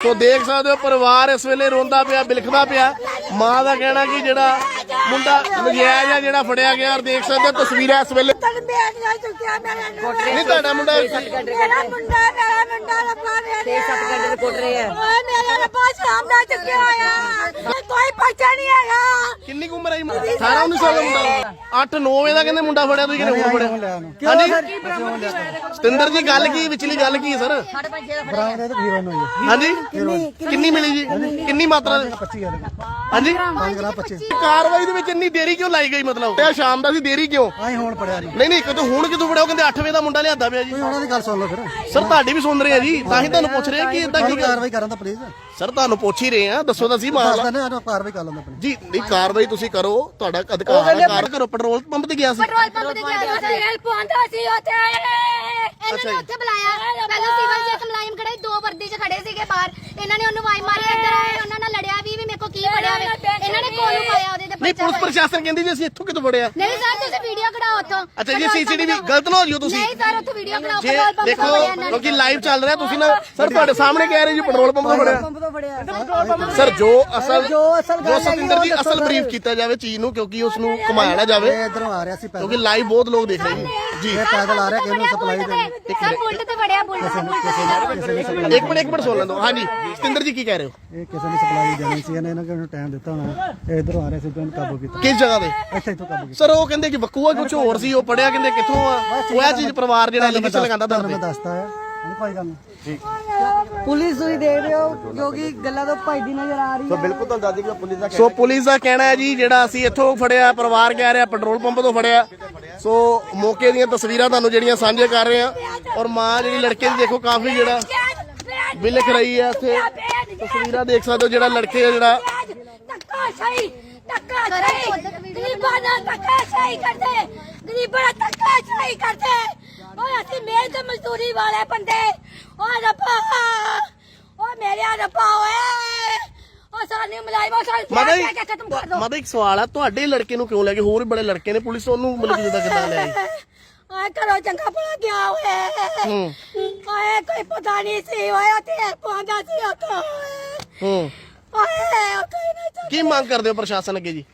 ਸੋ ਦੇਖ ਸਕਦੇ ਹੋ ਪਰਿਵਾਰ ਇਸ ਵੇਲੇ ਰੋਂਦਾ ਪਿਆ ਬਿਲਖਦਾ ਪਿਆ। ਮਾਂ ਦਾ ਕਹਿਣਾ ਕਿ ਜਿਹੜਾ ਮੁੰਡਾ ਨਜਾਇਜ਼ ਆ ਜਿਹੜਾ ਫੜਿਆ ਗਿਆ ਔਰ ਦੇਖ ਸਕਦੇ ਹੋ ਤਸਵੀਰਾਂ ਇਸ ਵੇਲੇ ਤਨ ਮੇਰ ਜਾ ਚੁੱਕਿਆ ਮੇਰੇ ਨੂੰ ਨਹੀਂ ਤੁਹਾਡਾ ਮੁੰਡਾ ਮੇਰਾ ਮੁੰਡਾ ਮੇਰਾ ਮੁੰਡਾ ਲੱਭਾ ਮੇਰੇ ਛੇ ਸੱਤ ਘੰਟੇ ਦੇ ਕੋਟ ਰਹੇ ਆ ਓਏ ਮੇਰਾ ਰੱਬਾ ਸ਼ਾਮ ਦਾ ਚੁੱਕਿਆ ਹੋਇਆ। ਕੋਈ ਪਰਚਾ ਨਹੀਂ ਹੈਗਾ। ਕਿੰਨੀ ਕੁ ਉਮਰ ਹੈ 18 19 ਸਾਲ ਦਾ ਮੁੰਡਾ 8 9 ਵਜੇ ਦਾ ਕਹਿੰਦੇ ਮੁੰਡਾ ਫੜਿਆ ਤੁਸੀਂ ਕਿਹਨੇ ਫੜਿਆ? ਹਾਂਜੀ? ਸਤਿੰਦਰ ਜੀ ਗੱਲ ਕੀ ਵਿਚਲੀ ਗੱਲ ਕੀ ਹੈ ਸਰ? ਬਰਾਮਦ ਤਾਂ ਹਾਂਜੀ? ਕਿੰਨੀ ਮਿਲੀ ਜੀ? ਕਿੰਨੀ ਮਾਤਰਾ ਦੇ? 25 ਆ ਹਾਂਜੀ? 5 ਗ੍ਰਾਮ 25 ਕਾਰਵਾਈ ਦੇ ਵਿੱਚ ਇੰਨੀ ਦੇਰੀ ਕਿਉਂ ਲਾਈ ਗਈ ਮਤਲਬ? ਤੇ ਸ਼ਾਮ ਦਾ ਸੀ ਦੇਰੀ ਕਿਉਂ? ਆਈ ਹੁਣ ਪੜਿਆ ਜੀ। ਨਹੀਂ ਨਹੀਂ ਕਿਤੋਂ ਹੁਣ ਕਿਤੋਂ ਫੜਿਆ ਕਹਿੰਦੇ 8 ਵਜੇ ਦਾ ਮੁੰਡਾ ਲਿਆਂਦਾ ਪਿਆ ਜੀ। ਉਹਨਾਂ ਦੀ ਗੱਲ ਸੁਣ ਲਓ ਫਿਰ। ਸਰ ਤੁਹਾਡੀ ਵੀ ਸੁਣ ਰਹੇ ਆ ਜੀ। ਤਾਂ ਹੀ ਤੁਹਾਨੂੰ ਪੁੱਛ ਰਹੇ ਕਿ ਇਦਾਂ ਕੀ ਕੀ ਕਾਰਵਾਈ ਕਰਨ ਦਾ ਪਲੀਜ਼ ਸਰ ਤੁਹਾਨੂੰ ਪੁੱਛ ਹੀ ਰਹੇ ਆ ਦੱਸੋ ਤਾਂ ਸਹੀ ਦੱਸ ਮਾਮਲਾ। ਦਿੰਦੇ ਆ ਕਾਰਵਾਈ ਕਰ ਲੈਂਦਾ ਆਪਣੀ। ਜੀ ਨਹੀਂ ਕਾਰਵਾਈ ਤੁਸੀਂ ਕਰੋ ਤੁਹਾਡਾ ਅਧਿਕਾਰ ਹੈ ਕਾਰ ਕਰੋ ਪੈਟਰੋਲ ਪੰਪ ਤੇ ਗਿਆ ਸੀ। ਪੈਟਰੋਲ ਪੰਪ ਤੇ ਗਿਆ ਸੀ ਤੇਲ ਪਵਾਉਂਦਾ ਸੀ ਉੱਥੇ। ਇਹਨਾਂ ਨੇ ਉੱਥੇ ਬੁਲਾਇਆ। ਪਹਿਲਾਂ ਸਿਵਲ ਚ ਇੱਕ ਮੁਲਾਜ਼ਮ ਖੜੇ ਸੀ, ਦੋ ਵਰਦੀ ਚ ਖੜੇ ਸੀਗੇ ਬਾਹਰ। ਇਹਨਾਂ ਨੇ ਉਹਨੂੰ ਵਾਈ ਮਾਰੀ ਇੱਧਰ ਆਏ ਉਹਨਾਂ ਨਾਲ ਲੜਿਆ। ਵੀ ਵੀ ਮੇਰੇ ਕੋ ਕੀ ਫੜਿਆ ਵੇ? ਇਹਨਾਂ ਨੇ ਕੋਲ ਪਾਇਆ ਉਹਦੇ ਤੇ ਨਹੀਂ ਪਰਚਾ ਪੁਲਿਸ ਪ੍ਰਸ਼ਾਸਨ ਕਹਿੰਦੀ ਜੀ ਅਸੀਂ ਇੱਥੋਂ ਕਿਤੋਂ ਫੜਿਆ ਨਹੀਂ ਸਰ ਤੁਸੀਂ ਵੀਡੀਓ ਕਢਾਓ ਉੱਥੋਂ। ਅੱਛਾ ਜੀ ਪੈਟਰੋਲ ਪੰਪ ਸੀਸੀਟੀਵੀ ਤੋਂ। ਗਲਤ ਨਾ ਹੋ ਜਿਓ ਤੁਸੀਂ। ਨਹੀਂ ਸਰ ਉੱਥੋਂ ਵੀਡੀਓ ਕਢਾਓ ਜੇ ਪੈਟਰੋਲ ਪੰਪ ਦੇਖੋ ਤੋਂ ਫੜਿਆ ਇਹਨਾਂ ਨੇ। ਕਿਉਂਕਿ ਲਾਈਵ ਚੱਲ ਰਿਹਾ ਤੁਸੀਂ ਨਾ ਸਰ ਤੁਹਾਡੇ ਸਾਹਮਣੇ ਕਹਿ ਰਹੇ ਜੀ ਪੈਟਰੋਲ ਪੰਪ ਤੋਂ ਫੜਿਆ ਪੰਪ ਤੋਂ ਫੜਿਆ ਸਰ ਜੋ ਅਸਲ ਜੋ ਅਸਲ ਗੱਲ ਜੋ ਹੈਗੀ ਸਤਿੰਦਰ ਜੀ ਉਹ ਅਸਲ ਦੱਸੋ ਬਰੀਫ ਕੀਤਾ ਜਾਵੇ ਚੀਜ਼ ਨੂੰ ਕਿਉਂਕਿ ਉਸ ਨੂੰ ਘੁਮਾਇਆ ਨਾ ਜਾਵੇ। ਇਹ ਇਧਰੋਂ ਆ ਰਿਹਾ ਸੀ ਕਿਉਂਕਿ ਲਾਈਵ ਬਹੁਤ ਲੋਕ ਦੇਖ ਰਹੇ ਜੀ ਜੀ। ਇਹ ਪੈਦਲ ਆ ਰਿਹਾ ਕਿ ਇਹਨੂੰ ਸਪਲਾਈ ਦੇ ਸਰ ਬੁਲਟ ਤੇ ਫੜਿਆ ਬੁਲਟ ਕਿਸੇ ਨੇ ਸਪਲਾਈ ਇੱਕ ਮਿੰਟ ਇੱਕ ਮਿੰਟ ਸੁਣ ਲੈਣ ਦਿਓ ਹਾਂਜੀ ਸਤਿੰਦਰ ਜੀ ਕੀ ਕਹਿ ਰਹੇ ਹੋ? ਇਹ ਕਿਸੇ ਨੇ ਸਪਲਾਈ ਦੇਣੀ ਸੀ ਇਹਨੇ ਇਹਨਾਂ ਨੂੰ ਟਾਈਮ ਦਿੱਤਾ ਹੋਣਾ। ਇਹ ਇਧਰੋਂ ਆ ਰਿਹਾ ਸੀ ਤੇ ਉਹਨੂੰ ਕਾਬੂ ਕੀਤਾ। ਕਿਸ ਜਗ੍ਹਾ ਤੇ? ਇੱਥੇ ਤੋਂ ਕਾਬੂ ਕੀਤਾ। ਸਰ ਉਹ ਕਹਿੰਦੇ ਕਿ ਬਕੂਆ ਕੁਝ ਹੋਰ ਸੀ ਉਹ ਪੜਿਆ ਕਹਿੰਦੇ ਕਿੱਥੋਂ ਆ? ਉਹ ਇਹ ਚੀਜ਼ ਪਰਿਵਾਰ ਜਿਹੜਾ ਲਿਖਿਤ ਲਗਾਉਂਦਾ ਤੁਹਾਨੂੰ ਮੈਂ ਦੱਸਦੇ ਹੈ। ਨਹੀਂ ਕੋਈ ਗੱਲ ਨਹੀਂ। ਪੁਲਿਸ ਤੁਸੀਂ ਦੇਖ ਰਹੇ ਹੋ ਜੋ ਕਿ ਗੱਲਾਂ ਤੋਂ ਭੱਜਦੀ ਨਜ਼ਰ ਆ ਰਹੀ ਹੈ। ਸੋ ਪੁਲਿਸ ਦਾ ਕਹਿਣਾ ਹੈ ਜੀ ਜਿਹੜਾ ਅਸੀਂ ਇੱਥੋਂ ਫੜਿਆ ਪਰਿਵਾਰ ਕਹਿ ਰਿਹਾ ਪੈਟਰੋਲ ਪੰਪ ਤੋਂ ਫੜਿਆ। ਸੋ ਮੌਕੇ ਦੀਆਂ ਤਸਵੀਰਾਂ ਤੁਹਾਨੂੰ ਜਿਹੜੀਆਂ ਸਾਂਝੇ ਕਰ ਰਹੇ ਆ ਔਰ ਮਾਂ ਜਿਹੜੀ ਲੜਕੇ ਦੀ ਦੇਖੋ ਕਾਫੀ ਜਿਹੜਾ ਬਿਲਖ ਰਹੀ ਹੈ ਇੱਥੇ। ਤਸਵੀਰਾਂ ਦੇਖ ਸਕਦੇ ਹੋ ਜਿਹੜਾ ਲੜਕੇ ਆ ਜਿਹੜਾ ਧੱਕਾ ਸਹੀ ਧੱਕਾ ਸਹੀ। ਗਰੀਬਾਂ ਦਾ ਧੱਕਾ ਸਹੀ ਕਰਦੇ। ਗਰੀਬਾਂ ਨਾਲ ਧੱਕਾ ਸਹੀ ਕਰਦੇ। ਓਏ, ਅਸੀਂ ਮਿਹਨਤ ਮਜ਼ਦੂਰੀ ਵਾਲੇ ਬੰਦੇ। ਓਏ ਰੱਬਾ, ਓਏ ਮੇਰੇ ਰੱਬਾ, ਓਏ। ਓ ਸਾਨੂੰ ਮਲਾਈ ਮੋ ਸਾਨੂੰ ਮਾਤਾ ਕਹਿ ਕੇ ਖਤਮ ਕਰ ਜੀ ਦੋ। ਮਾਤਾ ਇੱਕ ਸਵਾਲ ਆ ਤੁਹਾਡੇ ਲੜਕੇ ਨੂੰ ਕਿਉਂ ਲੈ ਗਏ ਹੋਰ ਵੀ ਬੜੇ ਲੜਕੇ ਨੇ ਪੁਲਿਸ ਉਹਨੂੰ ਮਤਲਬ ਕਿ ਜਿੱਦਾਂ ਕਿੱਦਾਂ ਲੈ ਗਈ ਓਏ ਕਰੋ ਚੰਗਾ ਭਲਾ ਗਿਆ ਓਏ ਹੂੰ। ਓਏ ਕੋਈ ਪਤਾ ਨਹੀਂ ਸੀ ਓਏ ਤੇ ਪਹੁੰਚਾ ਸੀ ਉੱਥੋਂ ਹੂੰ। ਓਏ ਉਹ ਕੋਈ ਨਹੀਂ ਕੀ ਮੰਗ ਕਰਦੇ ਹੋ ਪ੍ਰਸ਼ਾਸਨ ਅੱਗੇ ਜੀ?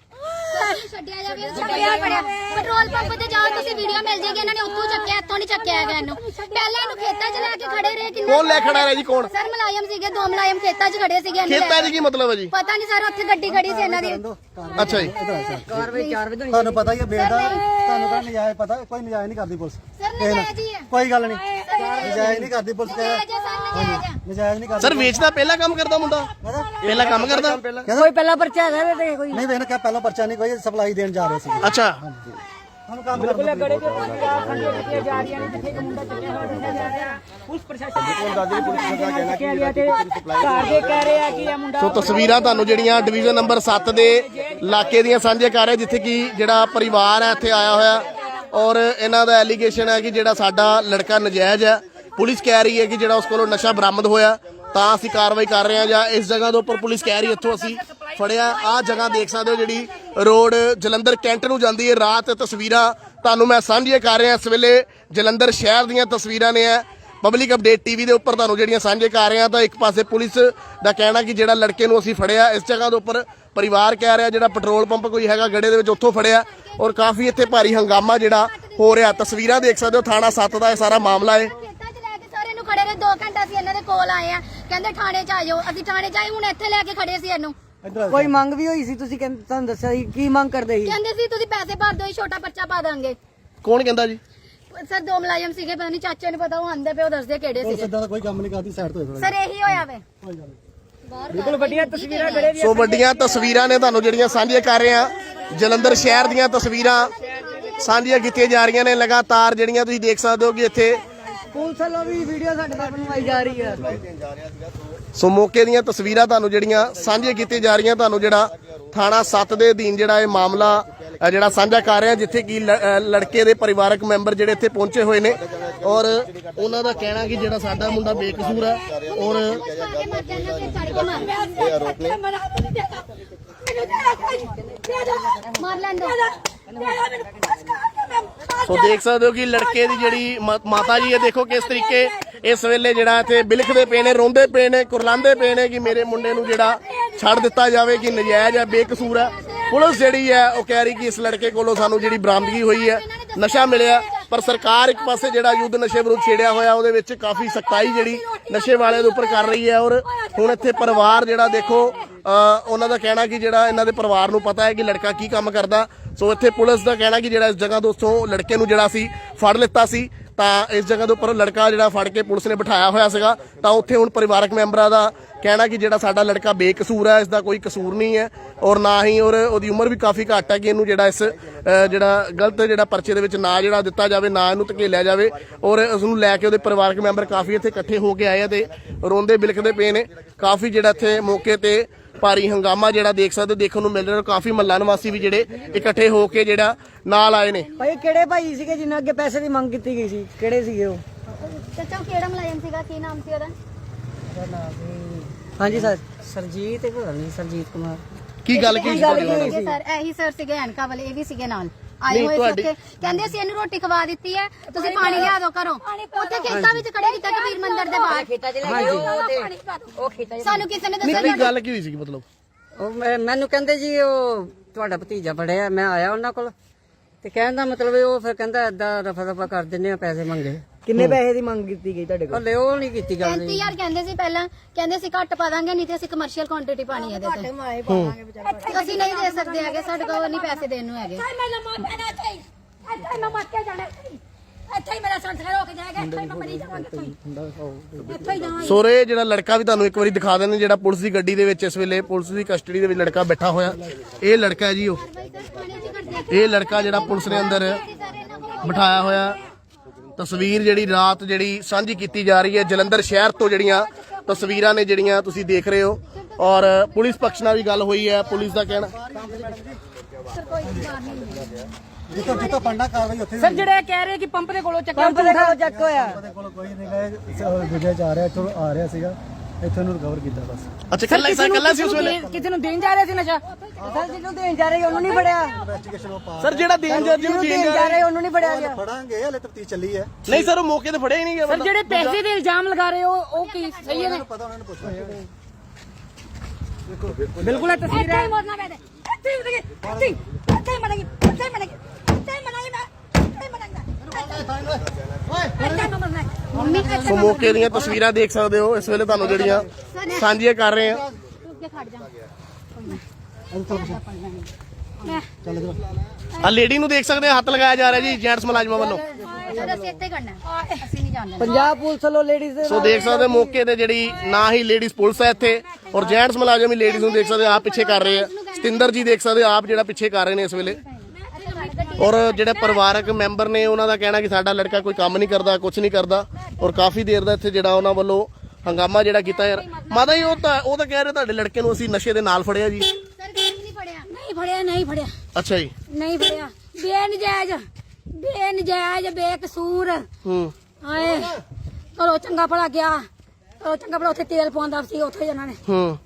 ਛੱਡਿਆ ਜਾਵੇ ਛੱਡਿਆ ਪੜਿਆ ਪੈਟਰੋਲ ਪੰਪ ਤੇ ਜਾਓ ਤੁਸੀਂ ਵੀਡੀਓ ਮਿਲ ਜੇਗੀ ਇਹਨਾਂ ਨੇ ਉੱਥੋਂ ਚੱਕਿਆ ਇੱਥੋਂ ਨਹੀਂ ਚੱਕਿਆ ਹੈਗਾ ਇਹਨੂੰ। ਪਹਿਲਾਂ ਇਹਨੂੰ ਖੇਤਾਂ 'ਚ ਲੈ ਕੇ ਖੜੇ ਰਹੇ ਕਿੰਨਾ ਕੌਣ ਲੈ ਖੜਾ ਰਿਹਾ ਜੀ ਕੌਣ? ਸਰ ਮਲਾਇਮ ਸੀਗੇ ਦੋ ਮਲਾਇਮ ਖੇਤਾਂ 'ਚ ਖੜੇ ਸੀਗੇ ਇਹਨੂੰ ਲੈ ਖੇਤਾਂ 'ਚ ਕੀ। ਮਤਲਬ ਹੈ ਜੀ? ਪਤਾ ਨਹੀਂ ਸਰ ਉੱਥੇ ਗੱਡੀ ਖੜੀ ਸੀ ਇਹਨਾਂ ਦੀ। ਅੱਛਾ ਜੀ। ਕਾਰਵਾਈ 4 ਵਜੇ ਤੁਹਾਨੂੰ ਪਤਾ ਹੀ ਹੈ ਬੇਟਾ ਤੁਹਾਨੂੰ ਤਾਂ ਨਜਾਇਜ਼ ਪਤਾ ਕੋਈ ਨਜਾਇਜ਼ ਨਹੀਂ ਕਰਦੀ ਪੁਲਿਸ। ਸਰ ਨਜਾਇਜ਼ ਹੀ ਹੈ। ਕੋਈ ਗੱਲ ਨਹੀਂ। ਨਜਾਇਜ਼ ਨਹੀਂ ਕਰਦੀ ਪੁਲਿਸ ਕਹਿ ਨਜਾਇਜ਼ ਹੈ ਸਰ ਨਜਾਇਜ਼ ਹੈ। ਨਜਾਇਜ਼ ਨਹੀਂ ਕਰਦੀ। ਸਰ ਵੇਚਦਾ ਪਹਿਲਾ ਕੰਮ ਕਰਦਾ ਮੁੰਡਾ? ਪਹਿਲਾ ਕੰਮ ਕਰਦਾ? ਕੋਈ ਪਹਿਲਾਂ ਪਰਚਾ ਹੈਗਾ ਇਹਦੇ ਤੇ ਕੋਈ? ਨਹੀਂ ਵੇਖਣਾ ਕਿ ਪਹਿਲਾਂ ਪਰਚਾ ਨਹੀਂ ਕੋਈ ਸਪਲਾਈ ਦੇਣ ਜਾ ਰਹੇ ਸੀ। ਅੱਛਾ। ਹੁਣ ਕੰਮ ਕਰਨ ਦਾ ਘਰ ਦੇ ਕਹਿ ਰਹੇ ਆ ਕਿ ਇਹ ਮੁੰਡਾ ਸੋ ਤਸਵੀਰਾਂ ਤੁਹਾਨੂੰ ਜਿਹੜੀਆਂ ਡਿਵੀਜ਼ਨ ਨੰਬਰ 7 ਦੇ ਇਲਾਕੇ ਦੀਆਂ ਸਾਂਝੇ ਕਰ ਰਹੇ ਜਿੱਥੇ ਕਿ ਜਿਹੜਾ ਪਰਿਵਾਰ ਹੈ ਇੱਥੇ ਆਇਆ ਹੋਇਆ। ਔਰ ਇਹਨਾਂ ਦਾ ਐਲੀਗੇਸ਼ਨ ਹੈ ਕਿ ਜਿਹੜਾ ਸਾਡਾ ਲੜਕਾ ਨਜਾਇਜ਼ ਹੈ ਪੁਲਿਸ ਕਹਿ ਰਹੀ ਹੈ ਕਿ ਜਿਹੜਾ ਉਸ ਕੋਲੋਂ ਨਸ਼ਾ ਬਰਾਮਦ ਹੋਇਆ, ਤਾਂ ਅਸੀਂ ਕਾਰਵਾਈ ਕਰ ਰਹੇ ਹਾਂ ਜਾਂ ਇਸ ਜਗ੍ਹਾ ਦੇ ਉੱਪਰ ਪੁਲਿਸ ਕਹਿ ਰਹੀ ਇੱਥੋਂ ਅਸੀਂ ਫੜਿਆ। ਆਹ ਜਗ੍ਹਾ ਦੇਖ ਸਕਦੇ ਹੋ ਜਿਹੜੀ ਰੋਡ ਜਲੰਧਰ ਕੈਂਟ ਨੂੰ ਜਾਂਦੀ ਹੈ। ਰਾਤ ਤਸਵੀਰਾਂ ਤੁਹਾਨੂੰ ਮੈਂ ਸਾਂਝੀਆਂ ਕਰ ਰਿਹਾ, ਇਸ ਵੇਲੇ ਜਲੰਧਰ ਸ਼ਹਿਰ ਦੀਆਂ ਤਸਵੀਰਾਂ ਨੇ ਹੈ ਪਬਲਿਕ ਅਪਡੇਟ ਟੀਵੀ ਦੇ ਉੱਪਰ ਤੁਹਾਨੂੰ ਜਿਹੜੀਆਂ ਸਾਂਝੇ ਕਰ ਰਹੇ ਹਾਂ ਤਾਂ ਇੱਕ ਪਾਸੇ ਪੁਲਿਸ ਦਾ ਕਹਿਣਾ ਕਿ ਜਿਹੜਾ ਲੜਕੇ ਨੂੰ ਅਸੀਂ ਫੜਿਆ, ਇਸ ਜਗ੍ਹਾ ਦੇ ਉੱਪਰ ਪਰਿਵਾਰ ਕਹਿ ਰਿਹਾ, ਜਿਹੜਾ ਪੈਟਰੋਲ ਪੰਪ ਕੋਈ ਹੈਗਾ, ਗੜੇ ਦੇ ਵਿੱਚ ਉੱਥੋਂ ਫੜਿਆ ਔਰ ਕਾਫੀ ਇੱਥੇ ਭਾਰੀ ਹੰਗਾਮਾ ਜਿਹੜਾ ਹੋ ਰਿਹਾ। ਤਸਵੀਰਾਂ ਦੇਖ ਸਕਦੇ ਹੋ, ਥਾਣਾ 7 ਦਾ ਇਹ ਸਾਰਾ ਮਾਮਲਾ ਹੈ। ਖੜੇ ਰਹੇ 2 ਘੰਟਾ ਅਸੀਂ ਇਹਨਾਂ ਦੇ ਕੋਲ ਆਏ ਆ। ਕਹਿੰਦੇ ਥਾਣੇ 'ਚ ਆ ਜਾਓ। ਅਸੀਂ ਥਾਣੇ 'ਚ ਆਏ ਹੁਣ ਇੱਥੇ ਲੈ ਕੇ ਖੜੇ ਸੀ ਇਹਨੂੰ। ਕੋਈ ਮੰਗ ਵੀ ਹੋਈ ਸੀ ਤੁਸੀਂ? ਕਹਿੰਦੇ ਤੁਹਾਨੂੰ ਦੱਸਿਆ ਸੀ ਕੀ ਮੰਗ ਕਰਦੇ ਸੀ? ਕਹਿੰਦੇ ਸੀ ਤੁਸੀਂ ਪੈਸੇ ਭਰ ਦਿਓ ਅਸੀਂ ਛੋਟਾ ਪਰਚਾ ਪਾ ਦਾਂਗੇ। ਕੌਣ ਕਹਿੰਦਾ ਜੀ? ਸਰ ਦੋ ਮੁਲਾਜ਼ਮ ਸੀਗੇ ਪਤਾ ਨਹੀਂ ਚਾਚੇ ਨੂੰ ਪਤਾ ਉਹ ਆਂਦੇ ਪਏ ਉਹ ਦੱਸਦੇ ਕਿਹੜੇ ਪੁਲਿਸ ਸੀਗੇ। ਇਦਾਂ ਦਾ ਕੋਈ ਕੰਮ ਨਹੀਂ ਕਰਦੀ ਸਾਈਡ ਤੋਂ ਸਰ ਇਹੀ ਹੋਇਆ ਵੇ। ਬਿਲਕੁਲ ਵੱਡੀਆਂ ਤਸਵੀਰਾਂ ਗੜੇ ਸੋ ਵੱਡੀਆਂ ਤਸਵੀਰਾਂ ਨੇ ਤੁਹਾਨੂੰ ਜਿਹੜੀਆਂ ਸਾਂਝੀਆਂ ਕਰ ਰਹੇ ਹਾਂ ਜਲੰਧਰ ਸ਼ਹਿਰ ਦੀਆਂ ਤਸਵੀਰਾਂ ਸਾਂਝੀਆਂ ਕੀਤੀਆਂ ਜਾ ਰਹੀਆਂ ਨੇ। ਲਗਾਤਾਰ ਜਿਹੜੀਆਂ ਤੁਸੀਂ ਦੇਖ ਸਕਦੇ ਹੋ ਕਿ ਇੱਥੇ ਪੁਲਿਸ ਵੱਲੋਂ ਵੀ ਵੀਡੀਓ ਸਾਡੇ ਤੱਕ ਬਣਵਾਈ ਜਾ ਰਹੀ ਹੈ। ਸੋ ਮੌਕੇ ਦੀਆਂ ਤਸਵੀਰਾਂ ਤੁਹਾਨੂੰ ਜਿਹੜੀਆਂ ਸਾਂਝੀਆਂ ਕੀਤੀਆਂ ਜਾ ਰਹੀਆਂ ਤੁਹਾਨੂੰ ਜਿਹੜਾ ਥਾਣਾ 7 ਦੇ ਅਧੀਨ ਜਿਹੜਾ ਇਹ ਮਾਮਲਾ ਜਿਹੜਾ ਸਾਂਝਾ ਕਰ ਰਿਹਾ ਜਿੱਥੇ ਕਿ ਲੜਕੇ ਦੇ ਪਰਿਵਾਰਕ ਮੈਂਬਰ ਜਿਹੜੇ ਇੱਥੇ ਪਹੁੰਚੇ ਹੋਏ ਨੇ। ਔਰ ਉਹਨਾਂ ਦਾ ਕਹਿਣਾ ਕਿ ਜਿਹੜਾ ਸਾਡਾ ਮੁੰਡਾ ਬੇਕਸੂਰ ਹੈ ਔਰ ਮਾਰ ਲੈਂਦਾ ਸੋ ਦੇਖ ਸਕਦੇ ਹੋ ਕਿ ਲੜਕੇ ਦੀ ਜਿਹੜੀ ਮਾਤਾ ਜੀ, ਇਹ ਦੇਖੋ ਕਿਸ ਤਰੀਕੇ ਇਸ ਵੇਲੇ ਜਿਹੜਾ ਇੱਥੇ ਬਿਲਖਦੇ ਪਏ ਨੇ, ਰੋਂਦੇ ਪਏ ਨੇ, ਕੁਰਲਾਉਂਦੇ ਪਏ ਨੇ ਕਿ ਮੇਰੇ ਮੁੰਡੇ ਨੂੰ ਜਿਹੜਾ ਛੱਡ ਦਿੱਤਾ ਜਾਵੇ, ਕਿ ਨਜਾਇਜ਼ ਹੈ, ਬੇਕਸੂਰ ਹੈ। ਪੁਲਿਸ ਜਿਹੜੀ ਹੈ, ਉਹ ਕਹਿ ਰਹੀ ਕਿ ਇਸ ਲੜਕੇ ਕੋਲੋਂ ਸਾਨੂੰ ਜਿਹੜੀ ਬਰਾਮਦਗੀ ਹੋਈ ਹੈ, ਨਸ਼ਾ ਮਿਲਿਆ। ਪਰ ਸਰਕਾਰ ਇੱਕ ਪਾਸੇ ਜਿਹੜਾ ਯੁੱਧ ਨਸ਼ੇ ਵਿਰੁੱਧ ਛੇੜਿਆ ਹੋਇਆ, ਉਹਦੇ ਵਿੱਚ ਕਾਫੀ ਸਖਤਾਈ ਜਿਹੜੀ ਨਸ਼ੇ ਵਾਲਿਆਂ ਦੇ ਉੱਪਰ ਕਰ ਰਹੀ ਹੈ। ਔਰ ਹੁਣ ਇੱਥੇ ਪਰਿਵਾਰ ਜਿਹੜਾ ਦੇਖੋ ਉਹਨਾਂ ਦਾ ਕਹਿਣਾ ਕਿ ਜਿਹੜਾ ਇਹਨਾਂ ਦੇ ਪਰਿਵਾਰ ਨੂੰ ਪਤਾ ਹੈ ਕਿ ਲੜਕਾ ਕੀ ਕੰਮ ਕਰਦਾ। ਸੋ ਇੱਥੇ ਪੁਲਿਸ ਦਾ ਕਹਿਣਾ ਕਿ ਜਿਹੜਾ ਇਸ ਜਗ੍ਹਾ ਤੋਂ ਉੱਥੋਂ ਲੜਕੇ ਨੂੰ ਜਿਹੜਾ ਸੀ, ਫੜ ਲਿੱਤਾ ਸੀ। ਤਾਂ ਇਸ ਜਗ੍ਹਾ ਦੇ ਉੱਪਰ ਲੜਕਾ ਜਿਹੜਾ ਫੜ ਕੇ ਪੁਲਿਸ ਨੇ ਬਿਠਾਇਆ ਹੋਇਆ ਸੀਗਾ, ਤਾਂ ਉੱਥੇ ਹੁਣ ਪਰਿਵਾਰਕ ਮੈਂਬਰਾਂ ਦਾ ਕਹਿਣਾ ਕਿ ਜਿਹੜਾ ਸਾਡਾ ਲੜਕਾ ਬੇਕਸੂਰ ਹੈ ਇਸ ਦਾ ਕੋਈ ਕਸੂਰ ਨਹੀਂ ਹੈ ਔਰ ਨਾ ਹੀ ਔਰ ਉਹਦੀ ਉਮਰ ਵੀ ਕਾਫੀ ਘੱਟ ਹੈ ਕਿ ਇਹਨੂੰ ਜਿਹੜਾ ਇਸ ਜਿਹੜਾ ਗਲਤ ਜਿਹੜਾ ਪਰਚੇ ਦੇ ਵਿੱਚ ਨਾ ਜਿਹੜਾ ਦਿੱਤਾ ਜਾਵੇ, ਨਾ ਇਹਨੂੰ ਧਕੇਲਿਆ ਜਾਵੇ ਔਰ ਉਸ ਨੂੰ ਲੈ ਕੇ ਉਹਦੇ ਪਰਿਵਾਰਕ ਮੈਂਬਰ ਕਾਫੀ ਇੱਥੇ ਇਕੱਠੇ ਹੋ ਕੇ ਆਏ ਆ ਤੇ ਰੋਂਦੇ ਬਿਲਖਦੇ ਪਏ ਨੇ। ਕਾਫੀ ਜਿਹੜਾ ਇੱਥੇ ਮੌਕੇ ਤੇ ਭਾਰੀ ਹੰਗਾਮਾ ਜਿਹੜਾ ਦੇਖ ਸਕਦੇ, ਦੇਖਣ ਨੂੰ ਮਿਲ ਰਿਹਾ ਔਰ ਕਾਫੀ ਮੱਲਾ ਨਿਵਾਸੀ ਵੀ ਜਿਹੜੇ ਇਕੱਠੇ ਹੋ ਕੇ ਜਿਹੜਾ ਨਾਲ ਆਏ ਨੇ। ਭਾਈ ਕਿਹੜੇ ਭਾਈ ਸੀਗੇ ਜਿਨ੍ਹਾਂ ਅੱਗੇ ਪੈਸੇ ਦੀ ਮੰਗ ਕੀਤੀ ਗਈ ਸੀ? ਕਿਹੜੇ ਸੀਗੇ ਉਹ? ਚਾਚਾ ਉਹ ਕਿਹੜਾ ਮੁਲਾਜ਼ਮ ਸੀਗਾ? ਕੀ ਨਾਮ ਸੀ ਉਹਦਾ? ਹਾਂਜੀ ਸਰ। ਸਰਜੀਤ ਪਤਾ ਨਹੀਂ ਸਰਜੀਤ ਕੁਮਾਰ। ਕੀ ਗੱਲ ਕੀ ਸੀ ਤੁਹਾਡੇ ਨਾਲ ਸੀਗੇ ਸਰ। ਇਹੀ ਸਰ ਸੀਗੇ ਐਨਕਾ ਵਾਲੇ ਇਹ ਵੀ ਸੀਗੇ ਨਾਲ। ਆਏ ਹੋਏ ਸੀ ਕਹਿੰਦੇ ਸੀ ਇਹਨੂੰ ਰੋਟੀ ਖਵਾ ਦਿੱਤੀ ਹੈ ਤੁਸੀਂ ਪਾਣੀ ਲਿਆ ਦਿਓ ਘਰੋਂ। ਉੱਥੇ ਖੇਤਾਂ ਵਿੱਚ ਖੜੇ ਕੀਤਾ ਕਬੀਰ ਮੰਦਿਰ ਦੇ ਬਾਹਰ। ਸਾਨੂੰ ਕਿਸੇ ਨੇ ਨਹੀਂ ਦੱਸਿਆ ਗੱਲ ਕੀ ਹੋਈ ਸੀ ਮਤਲਬ? ਉਹ ਮੈਂ- ਮੈਨੂੰ ਕਹਿੰਦੇ ਜੀ ਉਹ ਤੁਹਾਡਾ ਭਤੀਜਾ ਫੜਿਆ ਮੈਂ ਆਇਆ ਉਹਨਾਂ ਕੋਲ। ਤੇ ਕਹਿਣ ਦਾ ਮਤਲਬ ਇਹ ਉਹ ਫਿਰ ਕਹਿੰਦਾ ਏਦਾਂ ਰਫਾ ਦਫਾ ਕਰ ਦਿੰਨੇ ਆ ਪੈਸੇ ਮੰਗੇ। ਕਿੰਨੇ ਪੈਸੇ ਦੀ ਮੰਗ ਕੀਤੀ ਗਈ ਤੁਹਾਡੇ ਕੋਲ? ਹਲੇ ਉਹ ਨਹੀਂ ਕੀਤੀ ਗੱਲ 35000 ਕਹਿੰਦੇ ਸੀ ਪਹਿਲਾਂ ਕਹਿੰਦੇ ਸੀ ਘੱਟ ਪਾ ਦਾਂਗੇ ਨਹੀਂ ਤੇ ਅਸੀਂ ਕਮਰਸ਼ੀਅਲ ਕੁਆਂਟੀਟੀ ਪਾਣੀ ਹੈ ਇਹਦੇ ਤੇ। ਅਸੀਂ ਨਹੀਂ ਦੇ ਸਕਦੇ ਹੈਗੇ ਸਾਡੇ ਕੋਲ ਨਹੀਂ ਪੈਸੇ ਦੇਣ ਨੂੰ ਹੈਗੇ। ਮੈਂ ਮਰ ਜਾਣਾ ਚਾਹੀ ਇੱਥੇ ਮੈਂ ਮਰ ਕੇ ਜਾਣਾ ਇੱਥੇ ਹੀ ਮੇਰਾ ਸੰਸਾਰ ਹੋ ਕੇ ਜਾਏਗਾ ਇੱਥੇ ਹੀ ਮੈਂ ਮਰੀ ਜਾਵਾਂਗੀ ਇੱਥੇ ਹੀ। ਇੱਥੇ ਹੀ ਜਾਵਾਂਗੀ ਸੋਰੇ ਜਿਹੜਾ ਲੜਕਾ ਵੀ ਤੁਹਾਨੂੰ ਇੱਕ ਵਾਰੀ ਦਿਖਾ ਦਿੰਦੇ ਜਿਹੜਾ ਪੁਲਿਸ ਦੀ ਗੱਡੀ ਦੇ ਵਿੱਚ ਇਸ ਵੇਲੇ ਪੁਲਿਸ ਦੀ ਕਸਟਡੀ ਦੇ ਵਿੱਚ ਲੜਕਾ ਬੈਠਾ ਹੋਇਆ। ਇਹ ਲੜਕਾ ਹੈ ਜੀ ਉਹ। ਇਹ ਲੜਕਾ ਜਿਹੜਾ ਪੁਲਿਸ ਨੇ ਅੰਦਰ ਬਿਠਾਇਆ ਹੋਇਆ। ਤਸਵੀਰ ਜਿਹੜੀ ਰਾਤ ਜਿਹੜੀ ਸਾਂਝੀ ਕੀਤੀ ਜਾ ਰਹੀ ਹੈ ਜਲੰਧਰ ਸ਼ਹਿਰ ਤੋਂ ਜਿਹੜੀਆਂ ਤਸਵੀਰਾਂ ਨੇ ਜਿਹੜੀਆਂ ਤੁਸੀਂ ਦੇਖ ਰਹੇ ਹੋ। ਔਰ ਪੁਲਿਸ ਪਕਸ਼ ਨਾਲ ਵੀ ਗੱਲ ਹੋਈ ਹੈ। ਪੁਲਿਸ ਦਾ ਕਹਿਣਾ ਜਿੱਥੋਂ ਜਿੱਥੋਂ ਪੰਡਾ ਕਾਰਵਾਈ ਉੱਥੇ ਸਰ ਜਿਹੜੇ ਕਹਿ ਰਹੇ ਕਿ ਪੰਪ ਦੇ ਕੋਲੋਂ ਚੱਕਿਆ ਪੰਪ ਦੇ ਕੋਲ ਚੱਕ ਹੋਇਆ। ਉਹਦੇ ਕੋਲ ਕੋਈ ਨਹੀਂ ਗਏ ਦੂਜੇ ਚ ਆ ਰਿਹਾ ਇੱਥੋਂ ਆ ਰਿਹਾ ਸੀਗਾ ਇੱਥੋਂ ਨੂੰ ਰਿਕਵਰ ਕੀਤਾ ਬਸ। ਅੱਛਾ ਕੱਲਾ ਹੀ ਕੱਲਾ ਸੀ ਉਸ ਵੇਲੇ? ਕਿਸੇ ਨੂੰ ਦੇਣ ਜਾ ਰਹੇ ਸੀ ਨਸ਼ਾ? ਸਰ ਜਿਹਨੂੰ ਦੇਣ ਜਾ ਰਹੇ ਉਹਨੂੰ ਨਹੀਂ ਫੜਿਆ। ਇਨਵੈਸਟੀਗੇਸ਼ਨ ਉਹ ਪਾ ਸਰ ਜਿਹੜਾ ਦੇਂਜਰ ਜਿਹਨੂੰ ਜਿਹਨੂੰ ਦੇਣ ਜਾ ਰਹੇ। ਉਹਨੂੰ ਨਹੀਂ ਫੜਿਆ ਗਿਆ। ਫੜਾਂਗੇ ਹਲੇ ਤਫਤੀਸ਼ ਚੱਲੀ ਹੈ। ਨਹੀਂ ਸਰ ਉਹ ਮੌਕੇ ਤੇ ਫੜਿਆ ਹੀ ਨਹੀਂ ਗਿਆ ਸਰ। ਜਿਹੜੇ ਪੈਸੇ ਦੇ ਇਲਜ਼ਾਮ ਲਗਾ ਰਹੇ ਹੋ ਉਹ ਕੀ ਸਹੀ ਹੈ ਪਤਾ ਉਹਨਾਂ ਨੂੰ ਪੁੱਛੋ। ਬਿਲਕੁਲ ਇਹ ਤਸਵੀਰ ਇੱਥੇ ਹੈ ਹੀ ਮਰਨਾ ਤੇ ਇੱਥੇ ਹੀ ਮਰਾਂਗੀ ਇੱਥੇ ਹੀ ਹੀ ਮਰਾਂਗੀ ਇੱਥੇ ਹੀ ਮਰਾਂਗੀ ਇੱਥੇ ਹੀ ਮਰਾਂਗੀ ਮੈਂ ਇੱਥੇ ਹੀ ਮਰਾਂਗਾ ਇੱਥੇ ਹੀ ਮਰਨਾ ਹੈ। ਮੰਮੀ ਇੱਥੇ ਸੋ ਮੌਕੇ ਦੀਆਂ ਤਸਵੀਰਾਂ ਦੇਖ ਸਕਦੇ ਹੋ ਇਸ ਵੇਲੇ ਤੁਹਾਨੂੰ ਜਿਹੜੀਆਂ ਸਾਂਝੀਆਂ ਕਰ ਰਹੇ ਜਾ ਆ ਲੇਡੀ ਨੂੰ ਦੇਖ ਸਕਦੇ ਹੋ ਹੱਥ ਲਗਾਇਆ ਜਾ ਰਿਹਾ ਜੀ ਜੈਂਟਸ ਮੁਲਾਜ਼ਮਾਂ ਵੱਲੋਂ। ਪੰਜਾਬ ਪੁਲਿਸ ਵੱਲੋਂ ਲੇਡੀਜ਼ ਦੇ ਸੋ ਦੇਖ ਸਕਦੇ ਹੋ ਮੌਕੇ ਤੇ ਜਿਹੜੀ ਨਾ ਹੀ ਲੇਡੀਜ਼ ਪੁਲਿਸ ਹੈ ਇੱਥੇ ਔਰ ਜੈਂਟਸ ਮੁਲਾਜ਼ਮ ਹੀ ਲੇਡੀਜ਼ ਨੂੰ ਦੇਖ ਸਕਦੇ ਹੋ ਆਪ ਪਿੱਛੇ ਕਰ ਰਹੇ ਆ। ਸਤਿੰਦਰ ਜੀ ਦੇਖ ਸਕਦੇ ਹੋ ਆਪ ਜਿਹੜਾ ਪਿੱਛੇ ਕਰ ਰਹੇ ਨੇ ਇਸ ਵੇਲੇ। ਔਰ ਜਿਹੜੇ ਪਰਿਵਾਰਕ ਮੈਂਬਰ ਨੇ ਉਹਨਾਂ ਦਾ ਕਹਿਣਾ ਕਿ ਸਾਡਾ ਲੜਕਾ ਕੋਈ ਕੰਮ ਨਹੀਂ ਕਰਦਾ ਕੁਝ ਨਹੀਂ ਕਰਦਾ। ਔਰ ਕਾਫੀ ਦੇਰ ਦਾ ਇੱਥੇ ਜਿਹੜਾ ਉਹਨਾਂ ਵੱਲੋਂ ਹੰਗਾਮਾ ਜਿਹੜਾ ਕੀਤਾ ਯਾਰ। ਮਾਤਾ ਜੀ ਉਹ ਤਾਂ ਉਹ ਤਾਂ ਕਹਿ ਰਹੇ ਤੁਹਾਡੇ ਲੜਕੇ ਨੂੰ ਅਸੀਂ ਨਸ਼ੇ ਦੇ ਨਾਲ ਫੜਿਆ ਜੀ। ਸਰ ਨਹੀਂ ਫੜਿਆ? ਨਹੀਂ ਫੜਿਆ ਨਹੀਂ ਫੜਿਆ। ਅੱਛਾ ਜੀ। ਨਹੀਂ ਫੜਿਆ। ਬੇਨਜਾਇਜ਼ ਬੇਨਜਾਇਜ਼ ਬੇਕਸੂਰ। ਹੂੰ। ਚਲੋ ਚੰਗਾ ਭਲਾ ਗਿਆ। ਚੰਗਾ ਭਲਾ ਉੱਥੇ ਤੇਲ ਪਾਉਂਦਾ ਸੀ ਉੱਥੇ ਇਹਨਾਂ ਨੇ। ਹੂੰ।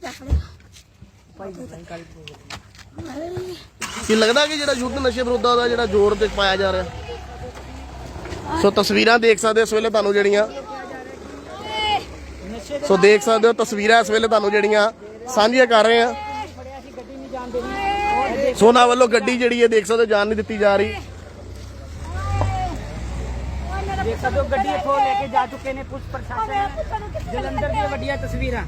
ਕੀ ਲੱਗਦਾ ਕਿ ਜਿਹੜਾ ਯੁੱਧ ਨਸ਼ੇ ਵਿਰੁੱਧ ਦਾ ਜਿਹੜਾ ਜ਼ੋਰ ਤੇ ਪਾਇਆ ਜਾ ਰਿਹਾ? ਸੋ ਤਸਵੀਰਾਂ ਦੇਖ ਸਕਦੇ ਹੋ ਇਸ ਵੇਲੇ ਤੁਹਾਨੂੰ ਜਿਹੜੀਆਂ। ਸੋ ਦੇਖ ਸਕਦੇ ਹੋ ਤਸਵੀਰਾਂ ਇਸ ਵੇਲੇ ਤੁਹਾਨੂੰ ਜਿਹੜੀਆਂ ਸਾਂਝੀਆਂ ਕਰ ਰਹੇ ਆ ਸੋਨਾ ਵੱਲੋਂ ਗੱਡੀ ਜਿਹੜੀ ਹੈ ਦੇਖ ਸਕਦੇ ਹੋ ਜਾਣ ਨਹੀਂ ਦਿੱਤੀ ਜਾ ਰਹੀ। ਦੇਖ ਸਕਦੇ ਹੋ ਗੱਡੀ ਇੱਥੋਂ ਲੈ ਕੇ ਜਾ ਚੁੱਕੇ ਨੇ ਪੁਲਿਸ ਪ੍ਰਸ਼ਾਸਨ। ਜਲੰਧਰ ਦੀਆਂ ਵੱਡੀਆਂ ਤਸਵੀਰਾਂ।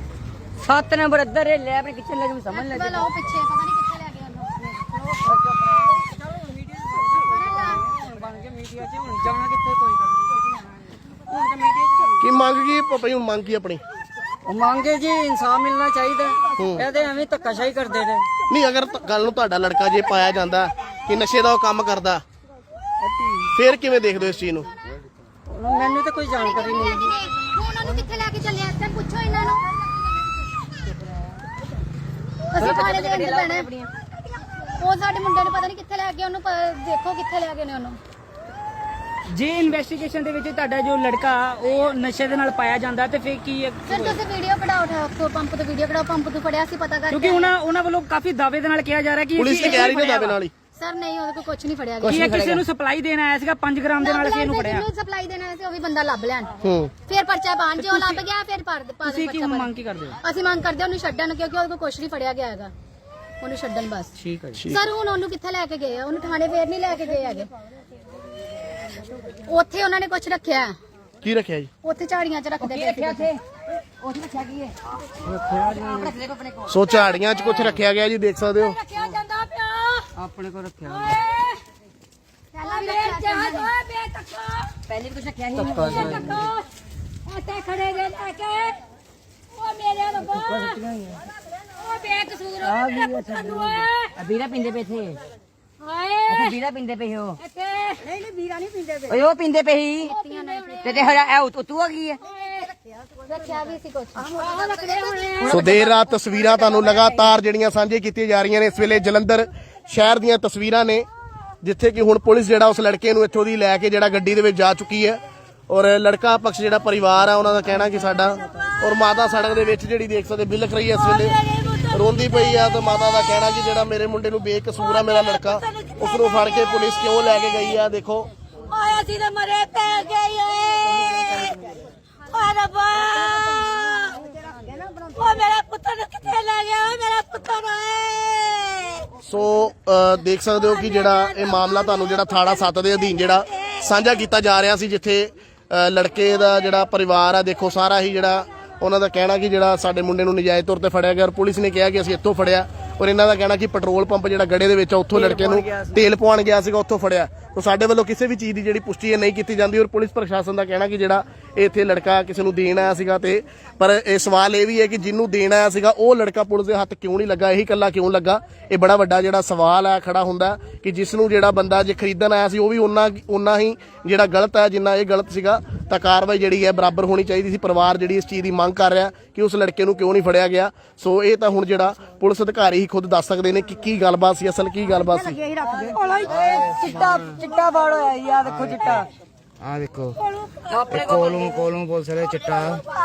7 ਨੰਬਰ ਇੱਧਰ ਇਹ ਲੈ ਆਪਣੇ ਕਿੱਥੇ ਲੈ ਕੇ ਸਮਝ ਲੈ ਪਿੱਛੇ ਪਤਾ ਨਹੀਂ ਕਿੱਥੇ ਲੈ ਗਏ ਉਹਨੂੰ ਬਣ ਕੇ ਗੱਲ ਤਾਂ ਮੰਗ ਕੀ ਪਾਪਾ ਜੀ ਹੁਣ ਮੰਗ ਕੀ ਆਪਣੀ? ਉਹ ਮੰਗੇ ਜੀ ਇਨਸਾਫ ਮਿਲਣਾ ਚਾਹੀਦਾ ਇਹਦੇ ਐਵੇਂ ਧੱਕਾਸ਼ਾਹੀ ਕਰਦੇ ਨੇ। ਨਹੀਂ ਅਗਰ ਤ- ਕੱਲ ਨੂੰ ਤੁਹਾਡਾ ਲੜਕਾ ਜੇ ਪਾਇਆ ਜਾਂਦਾ ਕਿ ਨਸ਼ੇ ਦਾ ਉਹ ਕੰਮ ਕਰਦਾ ਫੇਰ ਕਿਵੇਂ ਦੇਖਦੇ ਹੋ ਇਸ ਚੀਜ਼ ਨੂੰ? ਮੈਨੂੰ ਤਾਂ ਕੋਈ ਜਾਣਕਾਰੀ ਨਹੀਂ ਉਹਨਾਂ ਨੂੰ ਕਿੱਥੇ ਲੈ ਕੇ ਚੱਲਿਆ ਤੇ ਪੁੱਛੋ ਇਹਨਾਂ ਨੂੰ। ਅਸੀਂ ਥਾਣੇ ਦੇ ਅੰਦਰ ਬੈਣਾ ਉਹ ਸਾਡੇ ਮੁੰਡੇ ਨੂੰ ਪਤਾ ਨਹੀਂ ਕਿੱਥੇ ਲੈ ਗਏ ਉਹਨੂੰ ਪ- ਦੇਖੋ ਕਿੱਥੇ ਲੈ ਗਏ ਨੇ ਉਹਨੂੰ। ਜੇ ਇਨਵੈਸਟੀਗੇਸ਼ਨ ਦੇ ਵਿੱਚ ਤੁਹਾਡਾ ਜੋ ਲੜਕਾ ਉਹ ਨਸ਼ੇ ਦੇ ਨਾਲ ਪਾਇਆ ਜਾਂਦਾ ਤੇ ਫਿਰ ਕੀ ਹੈ? ਸਰ ਤੁਸੀਂ ਵੀਡੀਓ ਕਢਾਓ ਠਾਕੋ ਪੰਪ ਤੋਂ ਵੀਡੀਓ ਕਢਾਓ ਪੰਪ ਤੋਂ ਫੜਿਆ ਸੀ ਪਤਾ ਕਰਕੇ ਕਿਉਂਕਿ ਉਹਨਾਂ ਉਹਨਾਂ ਵੱਲੋਂ ਕਾਫੀ ਦਾਅਵੇ ਦੇ ਨਾਲ ਕਿਹਾ ਜਾ ਰਿਹਾ ਕਿ ਪੁਲਿਸ ਤੇ ਅਸੀਂ ਕਹਿ ਰਹੀ ਨੇ ਦਾਅਵੇ। ਨਾਲ ਹੀ। ਸਰ ਨਹੀਂ ਉਹਦੇ ਕੋਲ ਕੁਝ ਨਹੀਂ ਫੜਿਆ ਗਿਆ। ਕੀ ਇਹ ਕਿਸੇ ਨੂੰ ਸਪਲਾਈ ਦੇਣ ਆਇਆ ਸੀਗਾ? 5 ਗ੍ਰਾਮ ਦੇ ਨਾਲ ਅਸੀਂ ਇਹਨੂੰ ਫੜਿਆ। ਸਪਲਾਈ ਦੇਣਾ ਸੀ ਉਹ ਵੀ ਬੰਦਾ ਲੱਭ ਲੈਣ। ਹੂੰ। ਫਿਰ ਪਰਚਾ ਬਣ ਜੇ ਉਹ ਲੱਭ ਗਿਆ ਫਿਰ ਪਰ ਪਾ ਦੇ ਤੁਸੀਂ ਕੀ ਪਰਚਾ ਮੰਗ ਕੀ ਕਰਦੇ ਹੋ? ਅਸੀਂ ਮੰਗ ਕਰਦੇ ਹਾਂ ਉਹਨੂੰ ਛੱਡਣ ਕਿਉਂਕਿ ਉਹਦੇ ਕੋਲ ਕੁਝ ਨਹੀਂ ਫੜਿਆ ਗਿਆ ਹੈਗਾ। ਉਹਨੂੰ ਛੱਡਣ ਬਸ। ਠੀਕ ਹੈ ਜੀ। ਸਰ ਹੁਣ ਉਹਨੂੰ ਕਿੱਥੇ ਲੈ ਕੇ ਗਏ ਆ? ਉਹਨੂੰ ਥਾਣੇ ਫੇਰ ਨਹੀਂ ਲੈ ਕੇ ਗਏ ਹੈਗੇ। ਉੱਥੇ ਉਹਨਾਂ ਨੇ ਕੁਝ ਰੱਖਿਆ। ਹੈ। ਕੀ ਰੱਖਿਆ ਜੀ? ਉੱਥੇ ਝਾੜੀਆਂ 'ਚ ਰੱਖਦੇ ਪਏ ਸੀ। ਸੋ ਝਾੜੀਆਂ 'ਚ ਕੁਝ ਰੱਖਿਆ ਗਿਆ ਜੀ ਦੇਖ ਸਕਦੇ ਹੋ। ਰੱਖਿਆ ਜਾਂਦਾ ਪਿਆ। ਆਪਣੇ ਕੋਲ ਰੱਖਿਆ ਪਹਿਲਾਂ ਵੀ ਰੱਖਿਆ ਜਹਾਜ਼ ਓਏ ਬੇ ਤੱਕਾ ਪਹਿਲੇ ਵੀ ਕੁਝ ਰੱਖਿਆ ਸੀ। ਬੇ ਤੱਕਾ ਇੱਥੇ ਖੜੇ ਜੇ ਲੈ ਕੇ। ਓ ਮੇਰੇ ਰੱਬਾ ਓ ਬੇ ਕਸੂਰ ਆ ਗਈ ਸਾਨੂੰ ਓਏ ਵੀਰਾ ਪਿੰਦੇ ਪਏ ਥੇ ਹਾਏ। ਵੀਰਾ ਪਿੰਦੇ ਪਏ ਹੋ। ਇੱਥੇ। ਨਹੀਂ ਨਹੀਂ ਵੀਰਾ ਨਹੀਂ ਪਿੰਦੇ ਪਏ। ਓਏ ਉਹ ਪਿੰਦੇ ਪਏ ਸੀ। ਤੇ ਤੇ ਹਰਾ ਇਹ ਤੂੰ ਆ ਗਈ ਹੈ। ਰੱਖਿਆ ਵੀ ਸੀ ਕੁਝ ਆਹ ਰੱਖਦੇ ਹੋਣੇ ਸੋ ਦੇਰ ਰਾਤ ਤਸਵੀਰਾਂ ਤੁਹਾਨੂੰ ਲਗਾਤਾਰ ਜਿਹੜੀਆਂ ਸਾਂਝੀਆਂ ਕੀਤੀਆਂ ਜਾ ਰਹੀਆਂ ਨੇ ਇਸ ਵੇਲੇ ਜਲੰਧਰ ਸ਼ਹਿਰ ਦੀਆਂ ਤਸਵੀਰਾਂ ਨੇ ਜਿੱਥੇ ਕਿ ਹੁਣ ਪੁਲਿਸ ਜਿਹੜਾ ਉਸ ਲੜਕੇ ਨੂੰ ਇੱਥੋਂ ਦੀ ਲੈ ਕੇ ਜਿਹੜਾ ਗੱਡੀ ਦੇ ਵਿੱਚ ਜਾ ਚੁੱਕੀ ਹੈ। ਔਰ ਲੜਕਾ ਪਕਸ਼ ਜਿਹੜਾ ਪਰਿਵਾਰ ਆ ਉਹਨਾਂ ਦਾ ਕਹਿਣਾ ਕਿ ਸਾਡਾ ਔਰ ਮਾਤਾ ਸੜਕ ਦੇ ਵਿੱਚ ਜਿਹੜੀ ਦੇਖ ਸਕਦੇ ਬਿਲਕ ਰਹੀ ਹੈ ਇਸ ਵੇਲੇ। ਰੋਂਦੀ ਪਈ ਆ ਤੇ ਮਾਤਾ ਦਾ ਕਹਿਣਾ ਕਿ ਜਿਹੜਾ ਮੇਰੇ ਮੁੰਡੇ ਨੂੰ ਬੇਕਸੂਰ ਆ ਮੇਰਾ ਲੜਕਾ ਉਸ ਨੂੰ ਫੜ ਕੇ ਪੁਲਿਸ ਕਿਉਂ ਲੈ ਕੇ ਗਈ ਆ ਦੇਖੋ। ਓਏ ਅਸੀਂ ਤਾਂ ਮਰੇ ਪੈ ਗਏ ਓਏ। ਓਏ ਰੱਬਾ। ਓ ਮੇਰਾ ਪੁੱਤਰ ਨੂੰ ਕਿੱਥੇ ਲੈ ਗਿਆ? ਓ ਮੇਰਾ ਪੁੱਤਰ ਓਏ। ਸੋ ਦੇਖ ਸਕਦੇ ਹੋ ਕਿ ਜਿਹੜਾ ਇਹ ਮਾਮਲਾ ਤੁਹਾਨੂੰ ਜਿਹੜਾ ਥਾਣਾ 7 ਦੇ ਅਧੀਨ ਜਿਹੜਾ ਸਾਂਝਾ ਕੀਤਾ ਜਾ ਰਿਹਾ ਸੀ ਜਿੱਥੇ ਲੜਕੇ ਦਾ ਜਿਹੜਾ ਪਰਿਵਾਰ ਆ ਦੇਖੋ ਸਾਰਾ ਹੀ ਜਿਹੜਾ ਉਹਨਾਂ ਦਾ ਕਹਿਣਾ ਕਿ ਜਿਹੜਾ ਸਾਡੇ ਮੁੰਡੇ ਨੂੰ ਨਜਾਇਜ਼ ਤੌਰ ਤੇ ਫੜਿਆ ਗਿਆ ਔਰ ਪੁਲਿਸ ਨੇ ਕਿਹਾ ਕਿ ਅਸੀਂ ਇੱਥੋਂ ਫੜਿਆ ਔਰ ਇਹਨਾਂ ਦਾ ਕਹਿਣਾ ਕਿ ਪੈਟਰੋਲ ਪੰਪ ਜਿਹੜਾ ਗੜੇ ਦੇ ਵਿੱਚ ਆ ਉੱਥੋਂ ਲੜਕੇ ਨੂੰ ਤੇਲ ਪਵਾਉਣ ਗਿਆ ਸੀਗਾ ਉੱਥੋਂ ਫੜਿਆ। ਤਾਂ ਸਾਡੇ ਵੱਲੋਂ ਕਿਸੇ ਵੀ ਚੀਜ਼ ਦੀ ਜਿਹੜੀ ਪੁਸ਼ਟੀ ਹੈ ਨਹੀਂ ਕੀਤੀ ਜਾਂਦੀ ਔਰ ਪੁਲਿਸ ਪ੍ਰਸ਼ਾਸਨ ਦਾ ਕਹਿਣਾ ਕਿ ਜਿਹੜਾ ਇਹ ਇੱਥੇ ਲੜਕਾ ਕਿਸੇ ਨੂੰ ਦੇਣ ਆਇਆ ਸੀਗਾ ਤੇ, ਪਰ ਇਹ ਸਵਾਲ ਇਹ ਵੀ ਹੈ ਕਿ ਜਿਹਨੂੰ ਦੇਣ ਆਇਆ ਸੀਗਾ, ਉਹ ਲੜਕਾ ਪੁਲਿਸ ਦੇ ਹੱਥ ਕਿਉਂ ਨਹੀਂ ਲੱਗਾ? ਇਹੀ ਕੱਲਾ ਕਿਉਂ ਲੱਗਾ? ਇਹ ਬੜਾ ਵੱਡਾ ਜਿਹੜਾ ਸਵਾਲ ਹੈ, ਖੜਾ ਹੁੰਦਾ ਕਿ ਜਿਸ ਨੂੰ ਜਿਹੜਾ ਬੰਦਾ ਜੇ ਖਰੀਦਣ ਆਇਆ ਸੀ, ਉਹ ਵੀ ਉਹਨਾਂ ਉਹਨਾਂ ਹੀ ਜਿਹੜਾ ਗਲਤ ਹੈ, ਜਿੰਨਾ ਇਹ ਗਲਤ ਸੀਗਾ, ਤਾਂ ਕਾਰਵਾਈ ਜਿਹੜੀ ਹੈ ਬਰਾਬਰ ਹੋਣੀ ਚਾਹੀਦੀ ਸੀ। ਪਰਿਵਾਰ ਜਿਹੜੀ ਇਸ ਚੀਜ਼ ਦੀ ਮੰਗ ਕਰ ਰਿਹਾ ਕਿ ਉਸ ਲੜਕੇ ਨੂੰ ਕਿਉਂ ਨਹੀਂ ਫੜਿਆ ਗਿਆ। ਸੋ ਇਹ ਤਾਂ ਹੁਣ ਜਿਹੜਾ ਪੁਲਿਸ ਅਧਿਕਾਰੀ ਹੀ ਖੁਦ ਦੱਸ ਸਕਦੇ ਨੇ ਕਿ ਕੀ ਗੱਲਬਾਤ ਸੀ, ਅਸਲ ਕੀ ਗੱਲਬਾਤ ਸੀ? ਚਿੱਟਾ ਚਿੱਟਾ ਬਾੜ ਹੋਇਆ ਜੀ ਆ ਦੇਖੋ ਚਿੱਟਾ। ਆ ਦੇਖੋ। ਇਹ ਕੋਲੋਂ ਕੋਲੋਂ ਬੋਲ ਸਕਦੇ ਚਿੱਟਾ।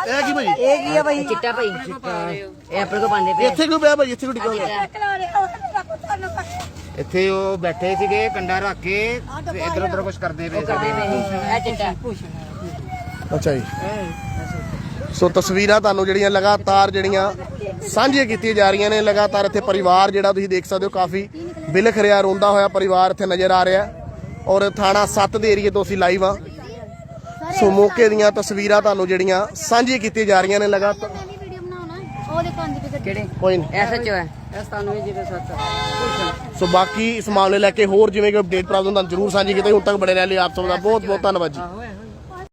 ਇਹ ਕੀ ਭਾਈ? ਇਹ ਕੀ ਆ ਭਾਈ? ਚਿੱਟਾ ਭਾਈ। ਇਹ ਆਪਣੇ ਕੋ ਪਾਉਂਦੇ ਪਏ ਇੱਥੇ ਕਿਉਂ ਪਿਆ ਭਾਈ? ਇੱਥੇ ਕਿਉਂ ਹੋਇਆ ਕੱਟ ਇੱਥੇ ਉਹ ਬੈਠੇ ਸੀਗੇ ਕੰਡਾ ਰੱਖ ਕੇ ਤੇ ਇਧਰ ਉਧਰ ਕੁਝ ਕਰਦੇ ਪਏ ਸੀ। ਇਹ ਚਿੱਟਾ। ਅੱਛਾ ਜੀ। ਸੋ ਤਸਵੀਰਾਂ ਤੁਹਾਨੂੰ ਜਿਹੜੀਆਂ ਲਗਾਤਾਰ ਜਿਹੜੀਆਂ ਸਾਂਝੀਆਂ ਕੀਤੀਆਂ ਜਾ ਰਹੀਆਂ ਨੇ ਲਗਾਤਾਰ ਇੱਥੇ ਪਰਿਵਾਰ ਜਿਹੜਾ ਤੁਸੀਂ ਦੇਖ ਸਕਦੇ ਹੋ ਕਾਫੀ ਬਿਲਖ ਰਿਹਾ ਰੋਂਦਾ ਹੋਇਆ ਪਰਿਵਾਰ ਇੱਥੇ ਨਜ਼ਰ ਆ ਰਿਹਾ। ਔਰ ਥਾਣਾ 7 ਦੇ ਏਰੀਏ ਤੋਂ ਅਸੀਂ ਲਾਈਵ ਆ ਸੋ ਮੌਕੇ ਦੀਆਂ ਤਸਵੀਰਾਂ ਤੁਹਾਨੂੰ ਜਿਹੜੀਆਂ ਸਾਂਝੀਆਂ ਕੀਤੀਆਂ ਜਾ ਰਹੀਆਂ ਨੇ ਲਗਾਤਾਰ। ਮੈਂ ਵੀ ਵੀਡੀਓ ਬਣਾਉਣਾ ਉਹ ਦੇਖੋ ਆਂਦੀ ਵੀ ਗੱਡੀ ਕਿਹੜੇ? ਕੋਈ ਨਹੀਂ। ਐਸਐਚਓ ਹੈ। ਇਸ ਤੁਹਾਨੂੰ ਵੀ ਜਿਹਦੇ ਸੱਤ ਸੋ ਬਾਕੀ ਇਸ ਮਾਮਲੇ ਲੈ ਕੇ ਹੋਰ ਜਿਵੇਂ ਕਿ ਅਪਡੇਟ ਪ੍ਰਾਪਤ ਹੁੰਦਾ ਜ਼ਰੂਰ ਸਾਂਝੀ ਕੀਤੀ। ਹੁਣ ਤੱਕ ਬੜੇ ਰਹਿ ਲਈ ਆਪ ਸਭ ਦਾ ਬਹੁਤ ਬਹੁਤ ਧੰਨਵਾਦ ਜੀ।